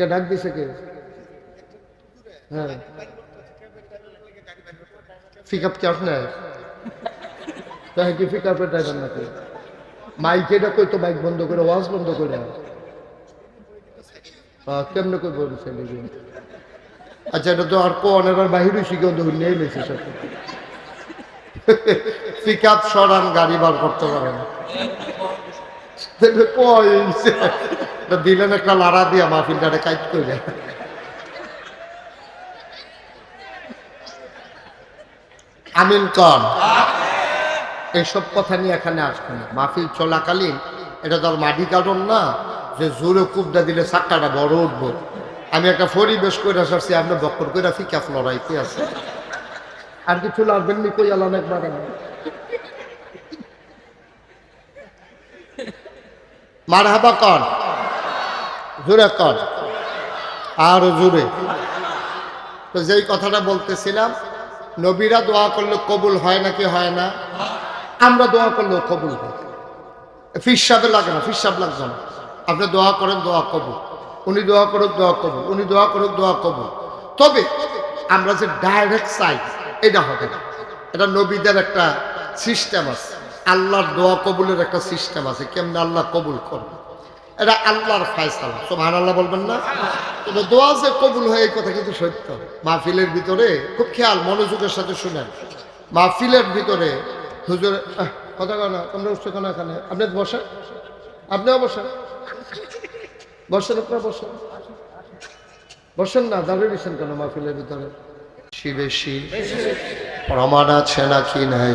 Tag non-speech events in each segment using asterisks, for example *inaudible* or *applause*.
কে ডাক দিছে কে? হ্যাঁ। পিক আপ কি আপনার তাই কি পিক আপের ড্রাইভার নাকি? মাইক এটা কই তো মাইক বন্ধ করে ওয়াজ বন্ধ করে। কেমনে কই বলছে আচ্ছা এটা তো আর কোন, এবার বাহিরে শিখে ধরে নিয়ে নিয়েছে সাথে পিক সরান, গাড়ি বার করতে পারে না তাহলে কই হইছে? এটা এইসব কথা নিয়ে এখানে আসবে না। মাহফিল চলাকালীন, এটা তো আর মাটি কারণ না, যে জোরে কুবদা দিলে চাক্কাটা বড় উঠবো। আমি একটা পরিবেশ করে আসছি আপনি বক্কর করে ফিকাফ লড়াইতে আছে। আর কিছু লাগবেন নি কই আলান একবার মার হাবা কন। জোরে কন। আর জোরে। তো যেই কথাটা বলতেছিলাম, নবীরা দোয়া করলে কবুল হয় নাকি হয় না? আমরা দোয়া করলেও কবুল হয়। ফিসাবে লাগে না ফিসাব লাগবে না। আপনি দোয়া করেন, দোয়া কবুল। উনি দোয়া করুক, দোয়া কবুল। উনি দোয়া করুক, দোয়া কবুল। তবে আমরা যে ডাইরেক্ট চাই, এটা হবে না। এটা নবীদের একটা সিস্টেম আছে। আল্লাহর দোয়া কবুলের একটা সিস্টেম আছে, কেমনে আল্লাহ কবুল করবে? এটা আল্লাহর ফায়সালা। সোহান আল্লাহ বলবেন না? তবে দোয়া যে কবুল হয় এই কথা কিন্তু সত্য। মাহফিলের ভিতরে খুব খেয়াল, মনোযোগের সাথে শুনেন। মাহফিলের ভিতরে হুজুর কথা কয় না, তোমরা উঠছো কেন এখানে? আপনি বসেন। আপনিও বসেন। বসেন, আপনারা বসেন। বসেন না, দাঁড়িয়ে দিচ্ছেন কেন মাহফিলের ভিতরে? বেশি বেশি। প্রমাণ আছে নাকি নাই?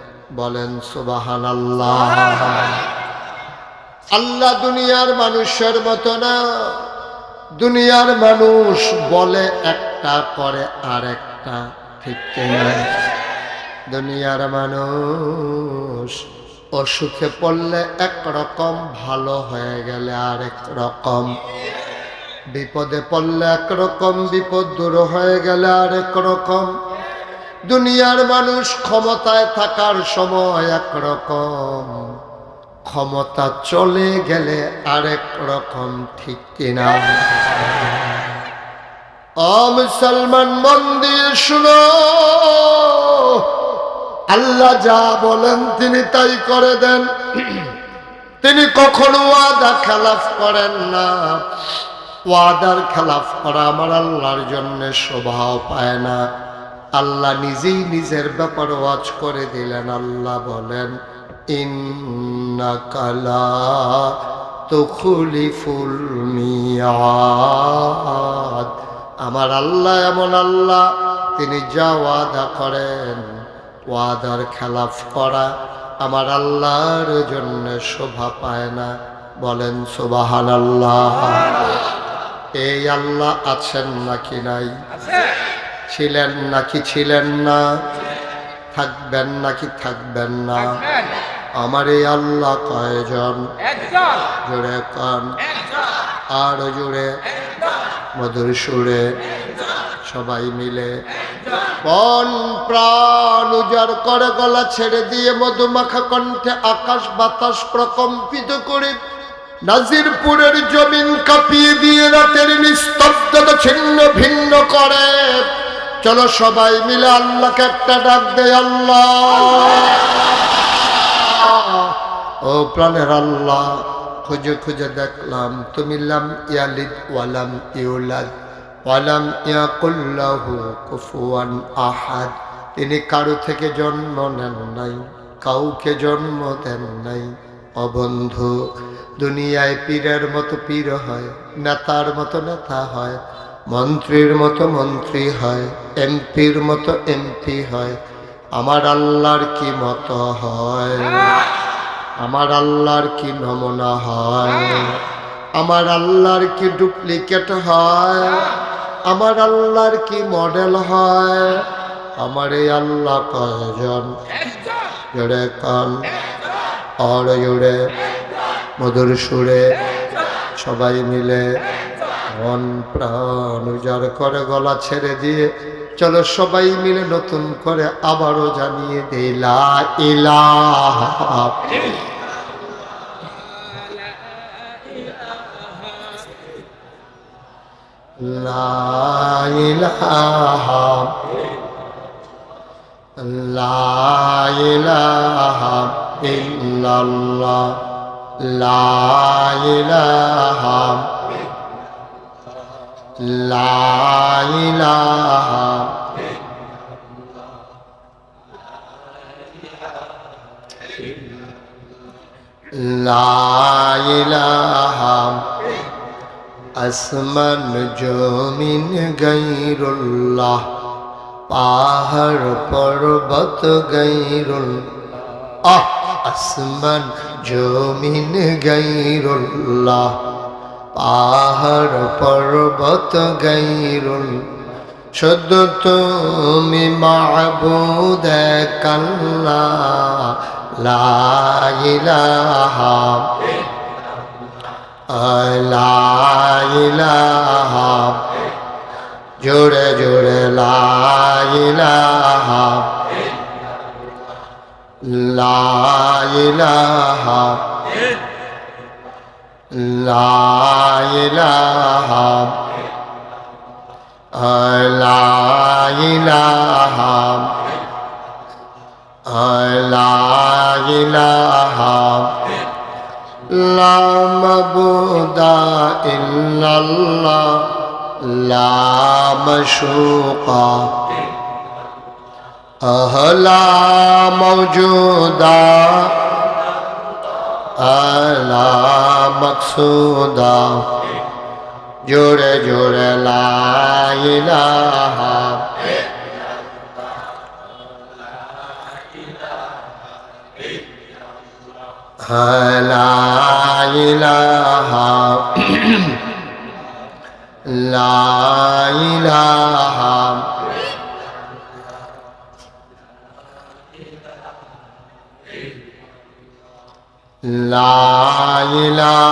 বলেন সুবাহান আল্লাহ আল্লাহ দুনিয়ার মানুষের মতো না। দুনিয়ার মানুষ বলে একটা করে আর একটা ঠিক দুনিয়ার মানুষ অসুখে পড়লে একরকম, ভালো হয়ে গেলে আরেক রকম বিপদে পড়লে একরকম, বিপদ দূর হয়ে গেলে আরেক রকম দুনিয়ার মানুষ ক্ষমতায় থাকার সময় একরকম। ক্ষমতা চলে গেলে আরেক রকম, ঠিক কিনা? মুসলমান মন্দির শুনো। আল্লাহ যা বলেন তিনি তাই করে দেন। তিনি কখনো ওয়াদা খেলাফ করেন না। ওয়াদার খেলাফ করা আমার আল্লাহর জন্য স্বভাব পায় না। আল্লাহ নিজেই নিজের ব্যাপার ওয়াজ করে দিলেন। আল্লাহ বলেন, ইন্নাকালা তুখলিফুল মিয়াদ। আমার আল্লাহ এমন আল্লাহ, তিনি যা ওয়াদা করেন, ওয়াদার খেলাফ করা আমার আল্লাহর জন্য শোভা পায় না। বলেন সুবাহান আল্লাহ এই আল্লাহ আছেন নাকি নাই? ছিলেন নাকি ছিলেন না? থাকবেন নাকি থাকবেন না? আমার এই আল্লাহ কয়জন? জোরে কান আর জোরে মধুর সুরে সবাই মিলে। বন প্রাণ উজাড় করে গলা ছেড়ে দিয়ে মধুমাখা কণ্ঠে আকাশ বাতাস প্রকম্পিত করে নাজিরপুরের জমিন কাঁপিয়ে দিয়ে রাতের নিস্তব্ধতা ছিন্ন ভিন্ন করে। চলো সবাই মিলে আল্লাহকে একটা ডাক দেয় আল্লাহ। ও প্রাণের আল্লাহ, খুঁজে খুঁজে দেখলাম, তুমি লাম ইয়ালিদ ওয়ালাম ইউলাদ ওয়ালাম কুফুয়ান আহাদ। তিনি কারও থেকে জন্ম নেন নাই, কাউকে জন্ম দেন নাই। অবন্ধু দুনিয়ায় পীরের মতো পীর হয়, নেতার মতো নেতা হয় মন্ত্রীর মতো মন্ত্রী হয়, এমপির মতো এমপি হয়। আমার আল্লাহর কি মতো হয়? আমার আল্লাহর কি নমুনা হয়? আমার আল্লাহর কি ডুপ্লিকেট হয়? আমার আল্লাহর কি মডেল হয়? আমার এই আল্লাহ কয়জন? জোরে কান। অর জোরে। মধুর সুরে। সবাই মিলে। মন প্রাণ উজাড় করে গলা ছেড়ে দিয়ে, চলো সবাই মিলে নতুন করে আবারও জানিয়ে দিলা ইলা লাইলাহা লাইলাহা ইল্লাল্লাহ। লাইলাহাম আসমান জমিন গৈরুল্লাহ পাহাড় পর্বত গৈরুল আহ আসমান জমিন গৈরুল্লাহ পাহাড় পর্বত গৈরুল শুধু তুমি মাহবুদ কাল্লা লা ইলাহা লাইলাহা জোরে জোরে লাইলাহা লাইলাহা লাইলাহা লাইলাহা লাইলাহা لا مبود إلا الله لا مشوقا أهلا موجودا আলা মকসুদা। জোরে জোরে লাইলাহা লা ইলাহা। লা ইলাহা। *clears throat* লাইলাহাম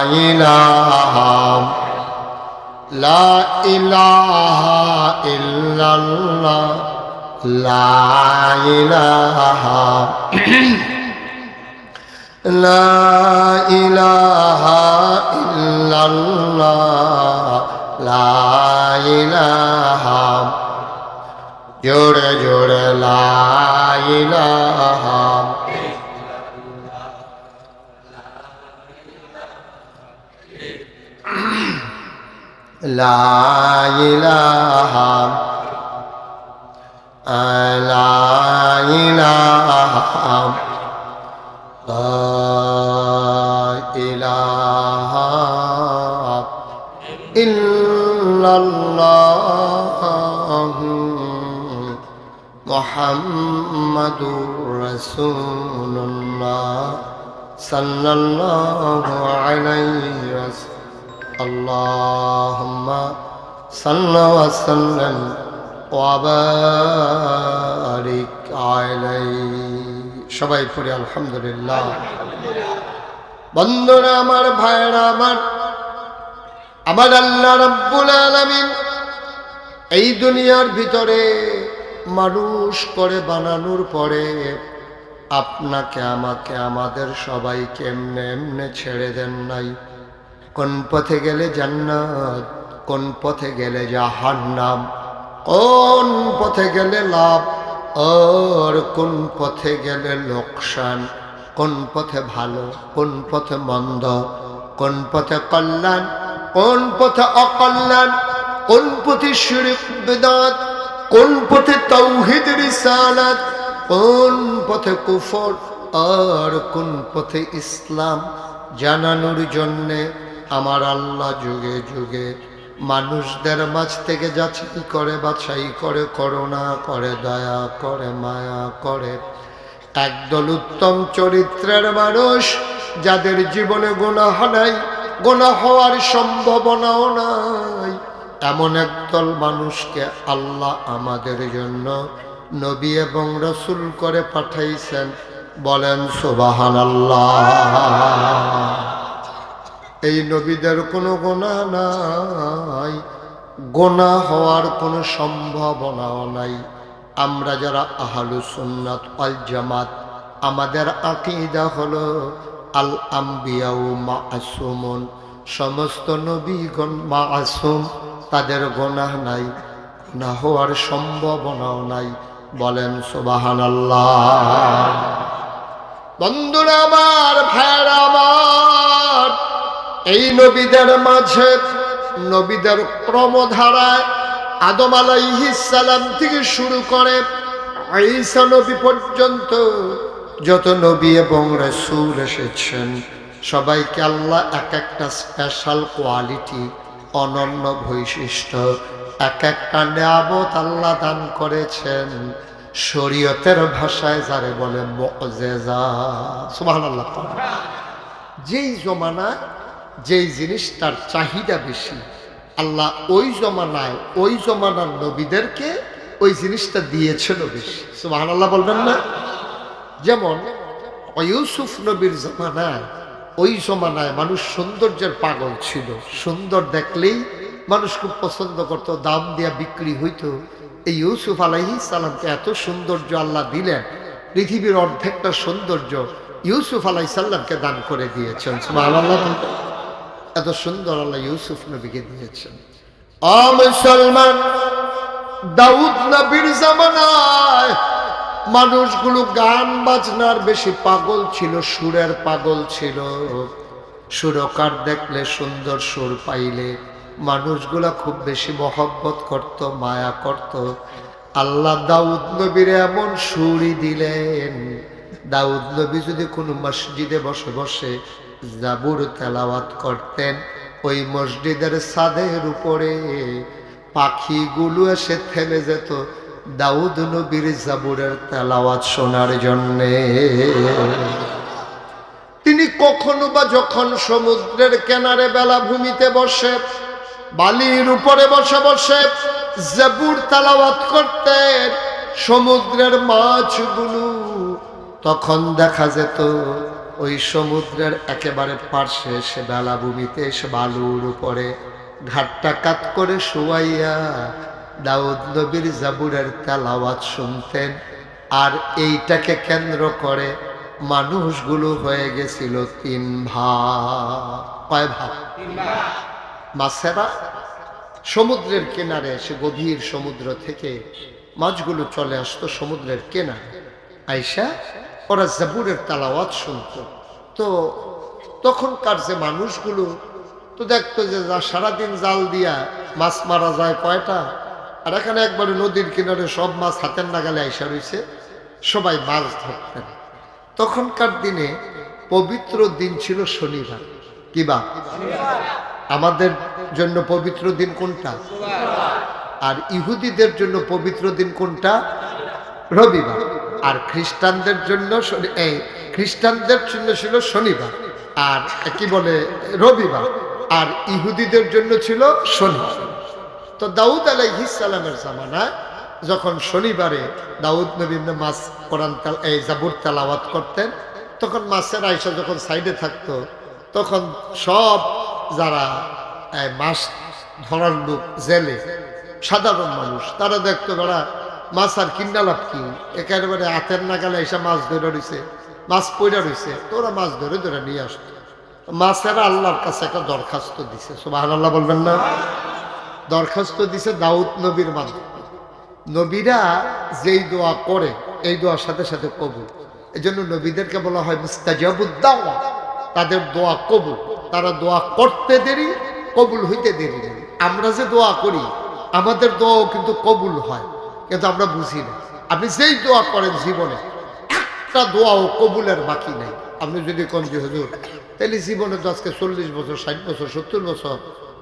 লাইলাহাম লা ইলাহা ইল্লাল্লাহ লাইলাহা লা ইলাহা ইল্লাল্লাহ লাইলাহা জোড়ে জোড়ে লাইলাহা লাইলাহা লাইলাহা লাইলাহা ইল্লাল্লাহ। মোহাম্মদুর রসুল্লাহ সাল্লাল্লাহু আলাইহি আল্লাহুম্মা সাল্লি ওয়া সাল্লিম ওয়া বারিক আলাইহি। সবাই পড়ে আলহামদুলিল্লাহ। বন্ধুরা আমার ভাইরা আমার আমার আল্লাহ রাব্বুল আলামিন এই দুনিয়ার ভিতরে মানুষ করে বানানোর পরে আপনাকে, আমাকে, আমাদের সবাইকে এমনে এমনে ছেড়ে দেন নাই। কোন পথে গেলে জান্নাত, কোন পথে গেলে জাহান্নাম, কোন পথে গেলে লাভ, আর কোন পথে গেলে লোকসান, কোন পথে ভালো, কোন পথে মন্দ, কোন পথে কল্যাণ, কোন পথে অকল্যাণ, কোন পথে শিরিক বেদাত কোন পথে তৌহিদ রিসালাত, কোন পথে কুফর আর কোন পথে ইসলাম জানানোর জন্যে আমার আল্লাহ যুগে যুগে মানুষদের মাঝ থেকে যাচাই করে, বাছাই করে, করুণা করে, দয়া করে, মায়া করে। একদল উত্তম চরিত্রের মানুষ যাদের জীবনে গোনা নাই গোনা হওয়ার সম্ভাবনাও নাই। এমন একদল মানুষকে আল্লাহ আমাদের জন্য নবী এবং রসুল করে পাঠাইছেন। বলেন সোবাহান আল্লাহ এই নবীদের কোনো গোনা নাই। গোনা হওয়ার কোনো সম্ভাবনাও নাই। আমরা যারা আহালু সুন্নাত আল জামাত, আমাদের আকিদা হলো আল আম্বিয়াউ মা আসুমন সমস্ত নবীগণ মা আসুম তাদের গোনাহ নাই না হওয়ার সম্ভাবনাও নাই। বলেন সোবাহান বন্ধুরা আমার ভাইরা আমার, এই নবীদের মাঝে, নবীদের ক্রমধারায় আদম আলাইহিসালাম থেকে শুরু করে ঈসা নবী পর্যন্ত যত নবী এবং রসুল এসেছেন সবাইকে আল্লাহ এক একটা স্পেশাল কোয়ালিটি অনন্য বৈশিষ্ট্য, এক একটা নিয়ামত আল্লাহ দান করেছেন। শরীয়তের ভাষায় যারে বলে মজেজা। সুবহানাল্লাহ। যেই জমানায় যেই জিনিসটার চাহিদা বেশি, আল্লাহ ওই জমানায় ওই জমানার নবীদেরকে ওই জিনিসটা দিয়েছিল বেশি। সুবাহ আল্লাহ বলবেন না? যেমন, ইউসুফ নবীর জমানায় ওই জমানায় মানুষ সৌন্দর্যের পাগল ছিল। সুন্দর দেখলেই মানুষ খুব পছন্দ করত, দাম দিয়া বিক্রি হইতো। এই ইউসুফ আলাইহি সালামকে এত সৌন্দর্য আল্লাহ দিলেন, পৃথিবীর অর্ধেকটা সৌন্দর্য ইউসুফ আলাই সাল্লামকে দান করে দিয়েছেন। এত সুন্দর আল্লাহ ইউসুফ নবীকে দিয়েছেন। মুসলমান, দাউদ নবীর জামানায় মানুষগুলো গান বাজনার বেশি পাগল ছিল, সুরের পাগল ছিল। সুরকার দেখলে সুন্দর সুর পাইলে মানুষগুলা খুব বেশি মহব্বত করত, মায়া করত। আল্লাহ দাউদ নবীর এমন সুরই দিলেন। দাউদ নবী যদি কোনো মসজিদে বসে বসে জাবুর তেলাওয়াত করতেন, ওই মসজিদের ছাদের উপরে পাখিগুলো এসে থেমে যেত দাউদ নবীর জাবুরের তেলাওয়াত শোনার জন্যে। তিনি কখনো বা যখন সমুদ্রের কেনারে বেলা ভূমিতে বসে, বালির উপরে বসে বসে জাবুর তেলাওয়াত করতেন, সমুদ্রের মাছগুলো, তখন দেখা যেত ওই সমুদ্রের একেবারে পার্শ্বে এসে বেলাভূমিতে এসে বালুর উপরে ঘাটটা কাত করে শুয়াইয়া দাউদ নবীর জাবুরের তেলাওয়াত শুনতেন। আর এইটাকে কেন্দ্র করে মানুষগুলো হয়ে গেছিল তিন ভাগ। কয় ভাগ? মাছেরা সমুদ্রের কিনারে এসে গভীর সমুদ্র থেকে মাছগুলো চলে আসতো সমুদ্রের কেনারে। আইসা ওরা জাবুরের তালাওয়াত শুনত। তো তখনকার যে মানুষগুলো তো দেখতো যে সারাদিন জাল দিয়া মাছ মারা যায় কয়টা? আর এখানে একবারে নদীর কিনারে সব মাছ হাতের নাগালে আইসা রয়েছে সবাই মাছ ধরতেন। তখনকার দিনে পবিত্র দিন ছিল শনিবার। কি কিবা আমাদের জন্য পবিত্র দিন কোনটা? আর ইহুদিদের জন্য পবিত্র দিন কোনটা? রবিবার। আর খ্রিস্টানদের জন্য এই খ্রিস্টানদের জন্য ছিল শনিবার। আর কি বলে? রবিবার। আর ইহুদিদের জন্য ছিল শনিবার। তো দাউদ আলাইহিসালামের জামানায় যখন শনিবারে দাউদ নবীন মাছ কোরআন এই জাবুর তেলাওয়াত করতেন, তখন মাছের আয়সা যখন সাইডে থাকতো, তখন সব যারা মাছ ধরার লোক, জেলে, সাধারণ মানুষ, তারা দেখতো বেড়া মাছ আর কিনা লাভ কি? একেবারে হাতের নাগালে এসে মাছ ধরে রয়েছে মাছ পইরা রয়েছে তোরা মাছ ধরে ধরে নিয়ে আসতো। মাছেরা আল্লাহর কাছে একটা দরখাস্ত দিছে সুবাহ আল্লাহ বলবেন না? দরখাস্ত দিছে দাউদ নবীর মাধ্যমে। নবীরা যেই দোয়া করে, এই দোয়ার সাথে সাথে কবুল। এই জন্য নবীদেরকে বলা হয় মুস্তাজাবুদ্দাওয়া। তাদের দোয়া কবুল। তারা দোয়া করতে দেরি, কবুল হইতে দেরি আমরা যে দোয়া করি, আমাদের দোয়াও কিন্তু কবুল হয়। কিন্তু আমরা বুঝি না। আপনি যেই দোয়া করেন জীবনে, একটা দোয়াও কবুলের বাকি নেই। আপনি যদি কোন যে, হুজুর তাহলে জীবনে তো আজকে চল্লিশ বছর, ষাট বছর, সত্তর বছর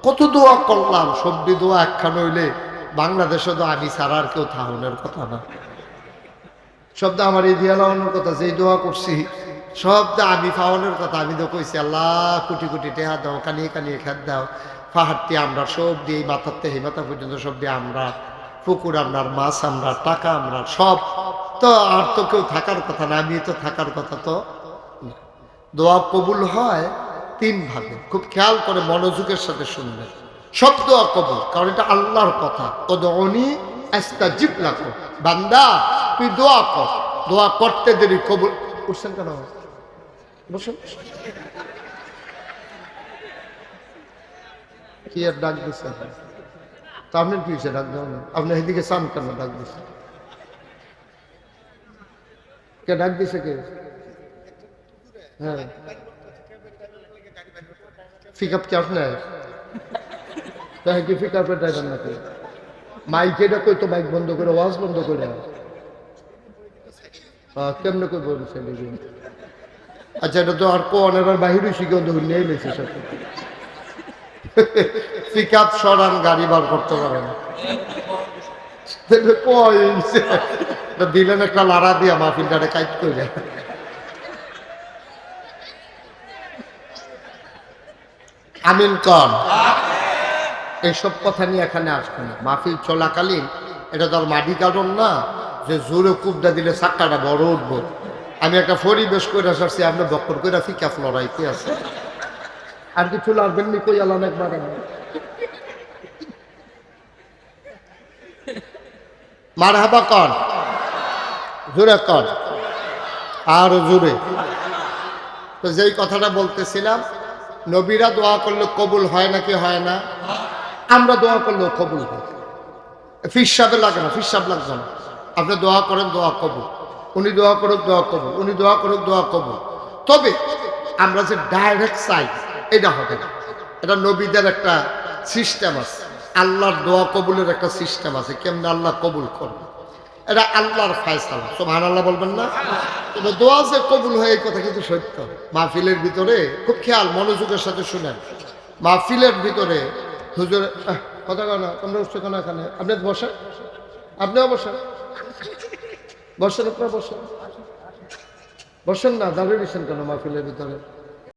কত দোয়া করলাম সবজি দোয়া একখান হইলে বাংলাদেশে তো আমি ছাড়া আর কেউ থাহনের কথা না। শব্দ আমার এই দিয়া লাগানোর কথা, যেই দোয়া করছি সব দা আমি পাওয়ানোর কথা। আমি তো কইছি, আল্লাহ, কোটি কোটি টেহা দাও, কানিয়ে কানিয়ে খেত দাও। পাহাড়টি আমরা সব দিয়ে, মাথার থেকে মাথা পর্যন্ত সব দিয়ে আমরা, পুকুর আমরা, মাছ আমরা, টাকা আমরা, সব। তো আর তো কেউ থাকার কথা না আমি তো থাকার কথা তো দোয়া কবুল হয় তিন ভাবে খুব খেয়াল করে মনোযোগের সাথে শুনবেন। শব্দ দোয়া কবুল, কারণ এটা আল্লাহর কথা। ও দনি একটা জিপ লাগো বান্দা, তুই দোয়া কর। দোয়া করতে দেরি, কবুল উঠছেন কেন? বসুন। কি আর ডাক দিচ্ছে তা আপনার কি হয়েছে? ডাক দেওয়া আপনি এদিকে চান কেন? ডাক দিচ্ছে কে ডাক দিছে কে? হ্যাঁ। পিক আপ কি আপনার কি পিক আপের ড্রাইভার নাকি মাইক এটা কই তো মাইক বন্ধ করে ওয়াজ বন্ধ করে। কেমনে কই বলছে আচ্ছা এটা তো আর কোনের আর বাহিরে শিখে ধরে নিয়ে লেছে সাথে পিক আপ সরান গাড়ি বার করতে পারে না। দিলেন একটা লাড়া দিয়া মাহফিলটারে কাইট করে আমিন কন। এইসব কথা নিয়ে এখানে আসবে না। মাহফিল চলাকালীন, এটা তো আর মাটি কারণ না, যে জোরে কুবটা দিলে চাক্কাটা বড় উঠবো। আমি একটা পরিবেশ করে আসছি, আপনি বক্কর করে ফিকাফ লড়াইতে আছে? আর কিছু লাগবেন নি কই আলান একবার মার হাবা কন। জোরে কন। আর জোরে। তো যেই কথাটা বলতেছিলাম নবীরা দোয়া করলে কবুল হয় নাকি হয় না? আমরা দোয়া করলেও কবুল হয়। ফিসাবে লাগে না ফিসাব লাগবে না। আপনি দোয়া করেন, দোয়া কবুল। উনি দোয়া করুক, দোয়া কবুল। উনি দোয়া করুক, দোয়া কবুল। তবে আমরা যে ডাইরেক্ট চাই, এটা হবে না। এটা নবীদের একটা সিস্টেম আছে। আল্লাহর দোয়া কবুলের একটা সিস্টেম আছে। কেমনে আল্লাহ কবুল করবে? এটা আল্লাহর ফায়সালা সোহান আল্লাহ বলবেন না? তবে দোয়া যে কবুল হয় এই কথা কিন্তু সত্য। মাহফিলের ভিতরে খুব খেয়াল, মনোযোগের সাথে শুনেন। মাহফিলের ভিতরে হুজুর কথা কয় না, তোমরা উঠছো কেন এখানে? আপনি বসেন। আপনিও বসেন। বসেন, আপনারা বসেন। বসেন না, দাঁড়িয়ে দিচ্ছেন কেন মাহফিলের ভিতরে?